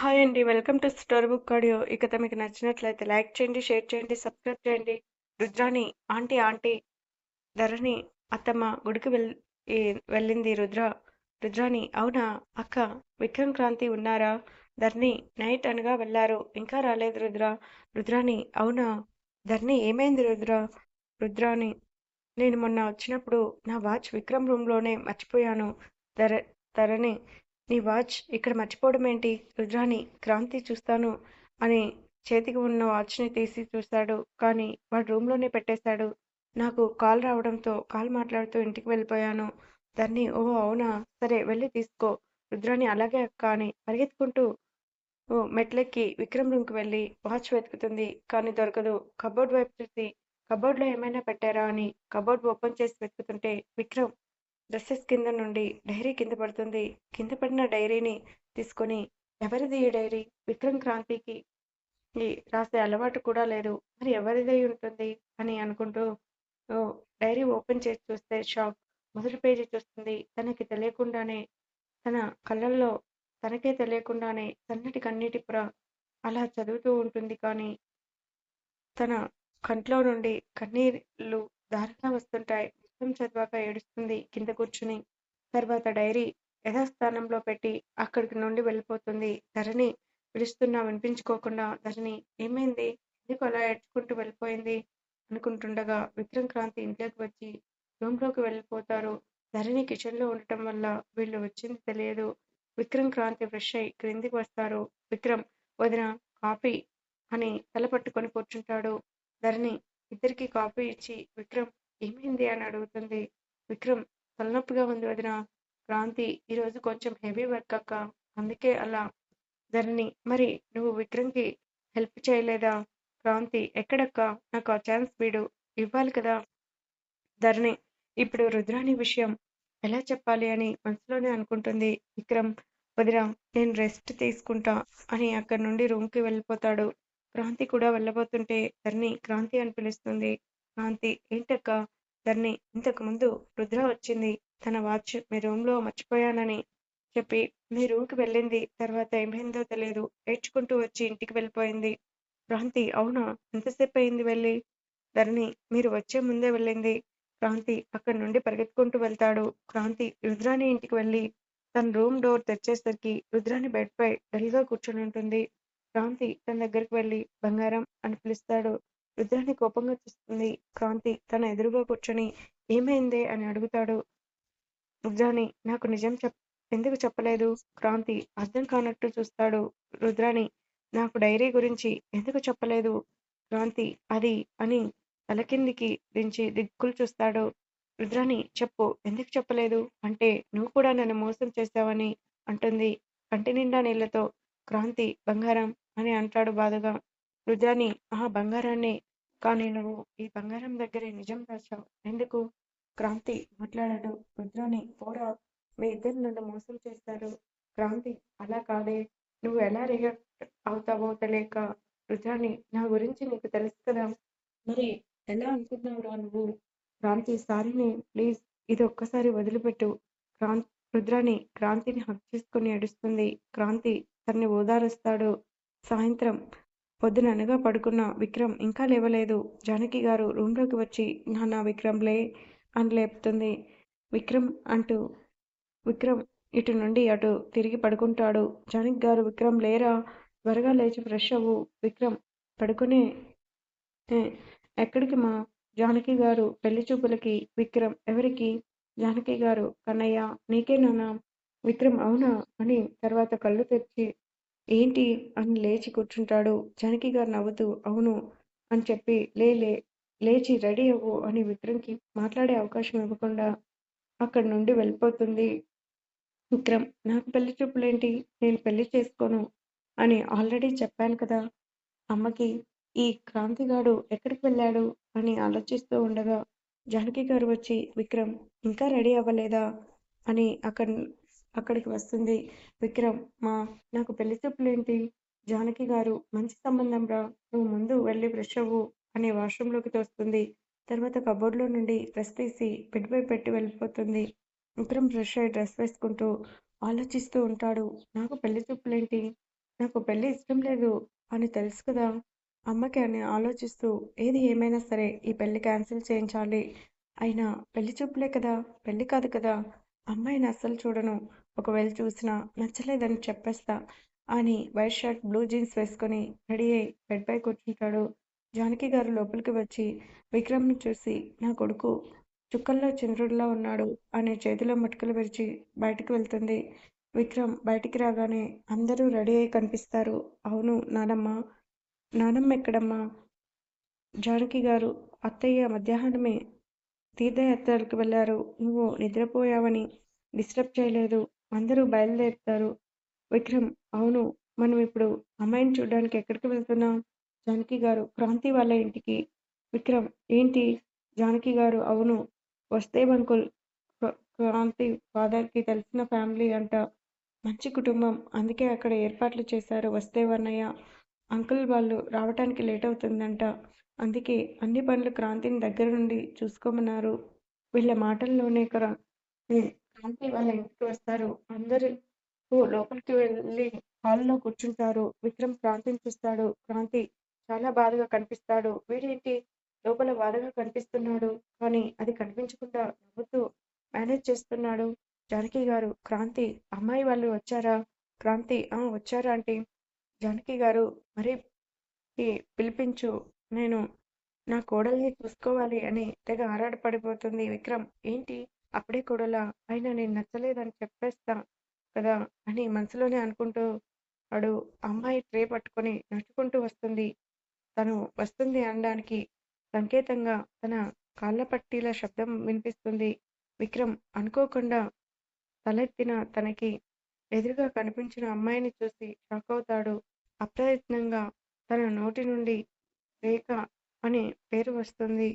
Hi అండి. Welcome to story book audio. ఈ కథ మీకు నచ్చినట్లయితే లైక్ చేయండి షేర్ చేయండి సబ్స్క్రైబ్ చేయండి. రుద్రాని ఆంటీ ఆంటీ ధరణి అత్తమ్మ గుడికి వెల్ వెళ్ళింది రుద్ర. రుద్రాని అవునా? అక్క విక్రమ్ క్రాంతి ఉన్నారా? ధరణి నైట్ అనగా వెళ్ళారు. ఇంకా రాలేదు రుద్ర. రుద్రాని అవునా? ధరణి ఏమైంది రుద్ర? రుద్రాని నేను మొన్న వచ్చినప్పుడు నా వాచ్ విక్రమ్ రూమ్లోనే మర్చిపోయాను. ధర ధరణి నీ వాచ్ ఇక్కడ మర్చిపోవడం ఏంటి? రుద్రాని క్రాంతి చూస్తాను అని చేతికి ఉన్న వాచ్ని తీసి చూశాడు కానీ వాడు రూమ్లోనే పెట్టేశాడు. నాకు కాల్ రావడంతో కాల్ మాట్లాడుతూ ఇంటికి వెళ్ళిపోయాను. దాన్ని ఓ అవునా? సరే వెళ్ళి తీసుకో. రుద్రాని అలాగే అక్క అని పరిగెత్తుకుంటూ ఓ మెట్లెక్కి విక్రమ్ రూమ్కి వెళ్ళి వాచ్ వెతుకుతుంది. కానీ దొరకదు. కబోర్డ్ వైపు చూసి కబోర్డ్లో ఏమైనా పెట్టారా? అని కబోర్డ్ ఓపెన్ చేసి వెతుకుతుంటే విక్రమ్ డ్రెస్సెస్ కింద నుండి డైరీ కింద పడుతుంది. కింద పడిన డైరీని తీసుకొని ఎవరిది ఈ డైరీ? విక్రమ్ క్రాంతికి ఈ రాసే అలవాటు కూడా లేదు. మరి ఎవరిదై ఉంటుంది? అని అనుకుంటూ ఓ, డైరీ ఓపెన్ చేసి చూస్తే షాక్. మొదటి పేజీ చూస్తుంది. తనకి తెలియకుండానే తన కళ్ళల్లో తనకే తెలియకుండానే సన్నటి కన్నీటి పుర అలా చదువుతూ ఉంటుంది కానీ తన కంట్లో నుండి కన్నీళ్ళు దారంగా వస్తుంటాయి. మొత్తం చదివాక ఏడుస్తుంది కింద కూర్చుని. తర్వాత డైరీ యథాస్థానంలో పెట్టి అక్కడికి నుండి వెళ్ళిపోతుంది. ధరణి పిలుస్తున్నా వినిపించుకోకుండా. ధరణి ఏమైంది? ఎందుకు అలా ఏడ్చుకుంటూ వెళ్ళిపోయింది? అనుకుంటుండగా విక్రమ్ క్రాంతి ఇంట్లోకి వచ్చి రూమ్లోకి వెళ్ళిపోతారు. ధరణి కిచెన్లో ఉండటం వల్ల వీళ్ళు వచ్చింది తెలియదు. విక్రమ్ క్రాంతి ఫ్రెష్ అయి క్రిందికి వస్తారు. విక్రమ్ వదిన కాఫీ అని తల పట్టుకొని కూర్చుంటాడు. ధరణి ఇద్దరికి కాఫీ ఇచ్చి విక్రమ్ ఏమైంది అని అడుగుతుంది. విక్రమ్ తలనొప్పిగా ఉంది వదిన. క్రాంతి ఈరోజు కొంచెం హెవీ వర్క్ అక్క. అందుకే అలా. ధరణి మరి నువ్వు విక్రమ్కి హెల్ప్ చేయలేదా? క్రాంతి ఎక్కడక్క? నాకు ఆ ఛాన్స్ వీడు ఇవ్వాలి కదా? ధరణి ఇప్పుడు రుద్రాని విషయం ఎలా చెప్పాలి అని మనసులోనే అనుకుంటుంది విక్రమ్. వదిన నేను రెస్ట్ తీసుకుంటా అని అక్కడి నుండి రూమ్కి వెళ్ళిపోతాడు. క్రాంతి కూడా వెళ్ళబోతుంటే ధరణి క్రాంతి అని పిలుస్తుంది. కాంతి ఏంటక్క ధరణి ఇంతకు ముందు రుద్ర వచ్చింది. తన వాచ్ మీ రూమ్లో మర్చిపోయానని చెప్పి మీ రూమ్కి వెళ్ళింది. తర్వాత ఏమైందో తెలియదు. ఏడ్చుకుంటూ వచ్చి ఇంటికి వెళ్ళిపోయింది. క్రాంతి అవునా? ఎంతసేపు అయింది వెళ్ళి? ధరణి మీరు వచ్చే ముందే వెళ్ళింది. క్రాంతి అక్కడి నుండి పరిగెత్తుకుంటూ వెళ్తాడు. క్రాంతి రుద్రాని ఇంటికి వెళ్ళి తన రూమ్ డోర్ తెచ్చేసరికి రుద్రాని బెడ్ పై డల్గా కూర్చొని ఉంటుంది. క్రాంతి తన దగ్గరికి వెళ్ళి బంగారం అని పిలుస్తాడు. రుద్రాన్ని కోపంగా చూస్తుంది క్రాంతి తన ఎదురుగా కూర్చొని ఏమైందే? అని అడుగుతాడు రుద్రాని నాకు నిజం చెప్ ఎందుకు చెప్పలేదు? క్రాంతి అర్థం కానట్టు చూస్తాడు రుద్రాని నాకు డైరీ గురించి ఎందుకు చెప్పలేదు? క్రాంతి. అది అని తలకిందికి దించి దిక్కులు చూస్తాడు రుద్రాని చెప్పు ఎందుకు చెప్పలేదు? అంటే నువ్వు కూడా నన్ను మోసం చేశావని అంటుంది. కంటి నిండా నీళ్ళతో క్రాంతి బంగారం అని అంటాడు బాధగా రుద్రాని ఆ బంగారాన్ని కానీ నువ్వు ఈ బంగారం దగ్గరే నిజం రాశావు. ఎందుకు? క్రాంతి మాట్లాడాడు. రుద్రాని పోరా మీ ఇద్దరు నన్ను మోసం చేస్తారు. క్రాంతి అలా కాదే. నువ్వు ఎలా రియాక్ట్ అవుతావో తెలియక రుద్రాని నా గురించి నీకు తెలుసు కదా. మరి ఎలా అనుకున్నావురా నువ్వు? క్రాంతి సారీని ప్లీజ్ ఇది ఒక్కసారి వదిలిపెట్టు. క్రాంతి రుద్రాని క్రాంతిని హక్ చేసుకుని ఏడుస్తుంది. క్రాంతి తన్ని ఓదారుస్తాడు. సాయంత్రం పొద్దుననగా పడుకున్న విక్రమ్ ఇంకా లేవలేదు. జానకి గారు రూమ్లోకి వచ్చి నాన్న విక్రమ్ లే అని లేపుతుంది. విక్రమ్ అంటూ విక్రమ్ ఇటు నుండి అటు తిరిగి పడుకుంటాడు. జానకి గారు విక్రమ్ లేరా? త్వరగా లేచి ఫ్రెష్ అవ్వు. విక్రమ్ పడుకునే ఎక్కడికి మా? జానకి గారు పెళ్ళి చూపులకి. విక్రమ్ ఎవరికి? జానకి గారు కన్నయ్య నీకే నానా విక్రమ్ అవునా? అని తర్వాత కళ్ళు తెరిచి ఏంటి అని లేచి కూర్చుంటాడు. జానకి గారు నవ్వుతూ అవును అని చెప్పి లే లే లేచి రెడీ అవ్వు అని విక్రమ్కి మాట్లాడే అవకాశం ఇవ్వకుండా అక్కడి నుండి వెళ్ళిపోతుంది విక్రమ్. నాకు పెళ్ళి చూపులేంటి? నేను పెళ్ళి చేసుకోను అని ఆల్రెడీ చెప్పాను కదా. అమ్మకి ఈ క్రాంతిగాడు ఎక్కడికి వెళ్ళాడు? అని ఆలోచిస్తూ ఉండగా జానకి గారు వచ్చి విక్రమ్ ఇంకా రెడీ అవ్వలేదా అని అక్కడి అక్కడికి వస్తుంది. విక్రమ్ మా నాకు పెళ్ళి చూపులేంటి? జానకి గారు మంచి సంబంధం రా నువ్వు ముందు వెళ్ళి బ్రష్ అవ్వు అనే వాష్రూమ్లోకి తోస్తుంది. తర్వాత కబోర్డ్లో నుండి డ్రెస్ తీసి బెడ్పై పెట్టి వెళ్ళిపోతుంది. విక్రమ్ ఫ్రెష్ అయ్యి డ్రెస్ వేసుకుంటూ ఆలోచిస్తూ ఉంటాడు. నాకు పెళ్ళి చూపులేంటి? నాకు పెళ్ళి ఇష్టం లేదు అని తెలుసు కదా. అమ్మకి అని ఆలోచిస్తూ ఏది ఏమైనా సరే ఈ పెళ్ళి క్యాన్సిల్ చేయించాలి. అయినా పెళ్ళి చూపులే కదా పెళ్ళి కాదు కదా. అమ్మాయిని అస్సలు చూడను. ఒకవేళ చూసినా నచ్చలేదని చెప్పేస్తా అని వైట్ షర్ట్ బ్లూ జీన్స్ వేసుకొని రెడీ అయి బెడ్ పై కూర్చుంటాడు. జానకి గారు లోపలికి వచ్చి విక్రమ్ను చూసి నా కొడుకు చుక్కల్లో చంద్రుడిలా ఉన్నాడు అని చేతిలో మటుకలు విరిచి బయటికి వెళ్తుంది. విక్రమ్ బయటికి రాగానే అందరూ రెడీ అయి కనిపిస్తారు. అవును నానమ్మ. నానమ్మ ఎక్కడమ్మా? జానకి గారు అత్తయ్య మధ్యాహ్నమే తీర్థయాత్రలకు వెళ్ళారు. నువ్వు నిద్రపోయావని డిస్టర్బ్ చేయలేదు. అందరూ బయలుదేరుతారు. విక్రమ్ అవును మనం ఇప్పుడు అమ్మాయిని చూడడానికి ఎక్కడికి వెళ్తున్నాం? జానకి గారు క్రాంతి వాళ్ళ ఇంటికి. విక్రమ్ ఏంటి? జానకి గారు అవును వస్తే అంకుల్ క్రాంతి ఫాదర్కి తెలిసిన ఫ్యామిలీ అంట. మంచి కుటుంబం అందుకే అక్కడ ఏర్పాట్లు చేశారు వస్తే వర్ణయ్య అంకుల్ వాళ్ళు రావటానికి లేట్ అవుతుందంట. అందుకే అన్ని పనులు క్రాంతిని దగ్గర నుండి చూసుకోమన్నారు. వీళ్ళ మాటల్లోనే కాంతి వాళ్ళ ఇంటికి వస్తారు. అందరూ లోపలికి వెళ్ళి హాల్లో కూర్చుంటారు. విక్రమ్ క్రాంతిని చూస్తాడు. క్రాంతి చాలా బాధగా కనిపిస్తాడు. వీడేంటి? లోపల బాధగా కనిపిస్తున్నాడు. కానీ అది కనిపించకుండా నవ్వుతూ మేనేజ్ చేస్తున్నాడు జానకి గారు. క్రాంతి అమ్మాయి వాళ్ళు వచ్చారా? క్రాంతి ఆ వచ్చారా అంటే జానకి గారు మరి పిలిపించు. నేను నా కోడల్ని చూసుకోవాలి అని తెగ ఆరాటపడిపోతుంది విక్రమ్. ఏంటి? అప్పుడే కొడలా ఆయన నేను నచ్చలేదని చెప్పేస్తా కదా అని మనసులోనే అనుకుంటూ వాడు అమ్మాయి ట్రే పట్టుకొని నడుచుకుంటూ వస్తుంది. తను వస్తుంది అనడానికి సంకేతంగా తన కాళ్ళ పట్టీల శబ్దం వినిపిస్తుంది. విక్రమ్ అనుకోకుండా తలెత్తిన తనకి ఎదురుగా కనిపించిన అమ్మాయిని చూసి షాక్ అవుతాడు. అప్రయత్నంగా తన నోటి నుండి రేఖ అనే పేరు వస్తుంది.